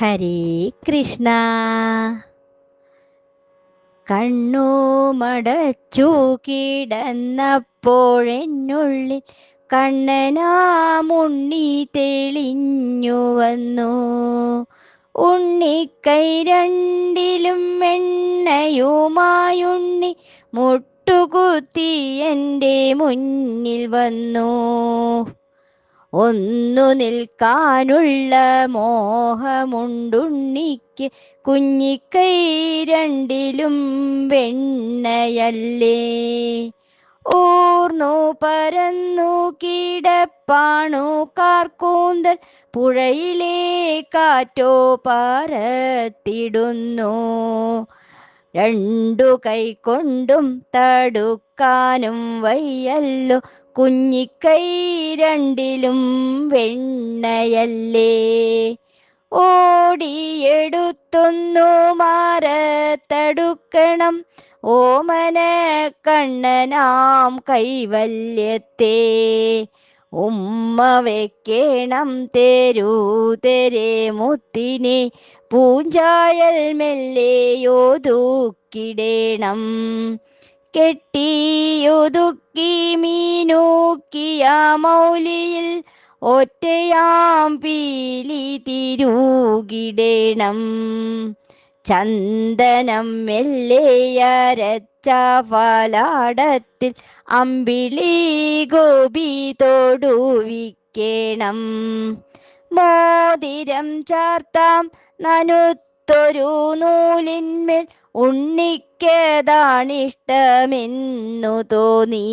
ഹരേ കൃഷ്ണ. കണ്ണു മടച്ചു കിടന്നപ്പോഴെന്നുള്ളിൽ കണ്ണനാമുണ്ണി തെളിഞ്ഞു വന്നു. ഉണ്ണിക്കൈ രണ്ടിലും എണ്ണയുമായുണ്ണി മുട്ടുകുത്തി എന്റെ മുന്നിൽ വന്നു. ഒന്നു നിൽക്കാനുള്ള മോഹമുണ്ടുണ്ണിക്ക് കുഞ്ഞിക്കൈ രണ്ടിലും വെണ്ണയല്ലേ. ഊർന്നു പരന്നു കിടപ്പാണു കാർക്കൂന്തൽ പുഴയിലെ കാറ്റോ പറത്തിടുന്നു രണ്ടു കൈ കൊണ്ടും തടുക്കാനും വയ്യല്ലോ കുഞ്ഞിക്കൈ രണ്ടിലും വെണ്ണയല്ലേ. ഓടിയെടുത്തൊന്നു മാറത്തടുക്കണം ഓമന കണ്ണനാം കൈവല്യത്തെ. ഉമ്മ വെക്കേണം തെരു തെരെ മുത്തിനെ. പൂഞ്ചായൽ മെല്ലെയോതുക്കിടേണം കെട്ടിയൊതുക്കി മീനൂക്കിയ മൗലിയിൽ ഒറ്റയാം പീലി തിരൂകിടേണം. ചന്ദനം മെല്ലെയരച്ച ഫലാടത്തിൽ അമ്പിളി ഗോപി തൊടുവിക്കേണം. മോതിരം ചാർത്താം നനുത്തൊരു നൂലിന്മേൽ ഉണ്ണിക്കതാണിഷ്ടമെന്നു തോന്നി.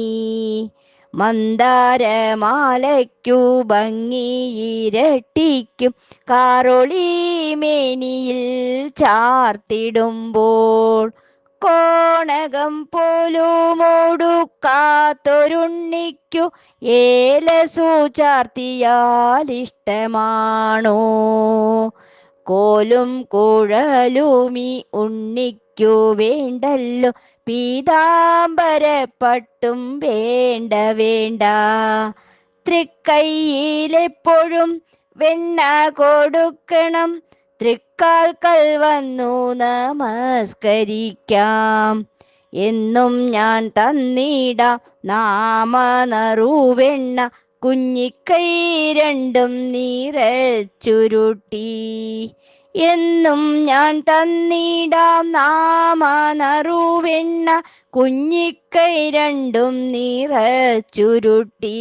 മന്ദാരമാലയ്ക്കു ഭംഗിയിരട്ടിക്കും കാറൊളി മേനിയിൽ ചാർത്തിടുമ്പോൾ കോണകം പോലുമോടു കാത്തൊരുണ്ണിക്കു ഏലസു ചാർത്തിയാൽ ഇഷ്ടമാണോ കോലും കുഴലുമി ഉണ്ണിക്കു വേണ്ടല്ലോ. പീതാംബരപ്പട്ടും വേണ്ട വേണ്ട. തൃക്കൈയിലെപ്പോഴും വെണ്ണ കൊടുക്കണം. തൃക്കാൽക്കൽ വന്നു നമസ്കരിക്കാം. എന്നും ഞാൻ തന്നിടാം നാമനറുവെണ്ണ. കുഞ്ഞിക്കൈ രണ്ടും നീറച്ചുരുട്ടി എന്നും ഞാൻ തന്നിടാം നാമനറുവെണ്ണ. കുഞ്ഞിക്കൈ രണ്ടും നീറച്ചുരുട്ടി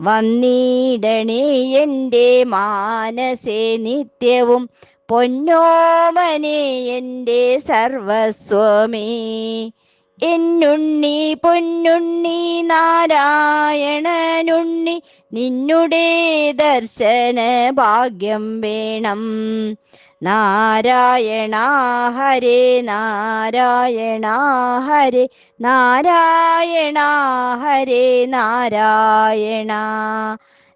വന്നിടണേ എന്റെ മാനസേ നിത്യവും. പൊന്നോമനെ എന്റെ സർവസ്വമേ. എന്നുണ്ണി പൊന്നുണ്ണി നാരായണനുണ്ണി നിന്നുടെ ദർശന ഭാഗ്യം വേണം. നാരായണ ഹരേ നാരായണ ഹരേ നാരായണ ഹരേ നാരായണ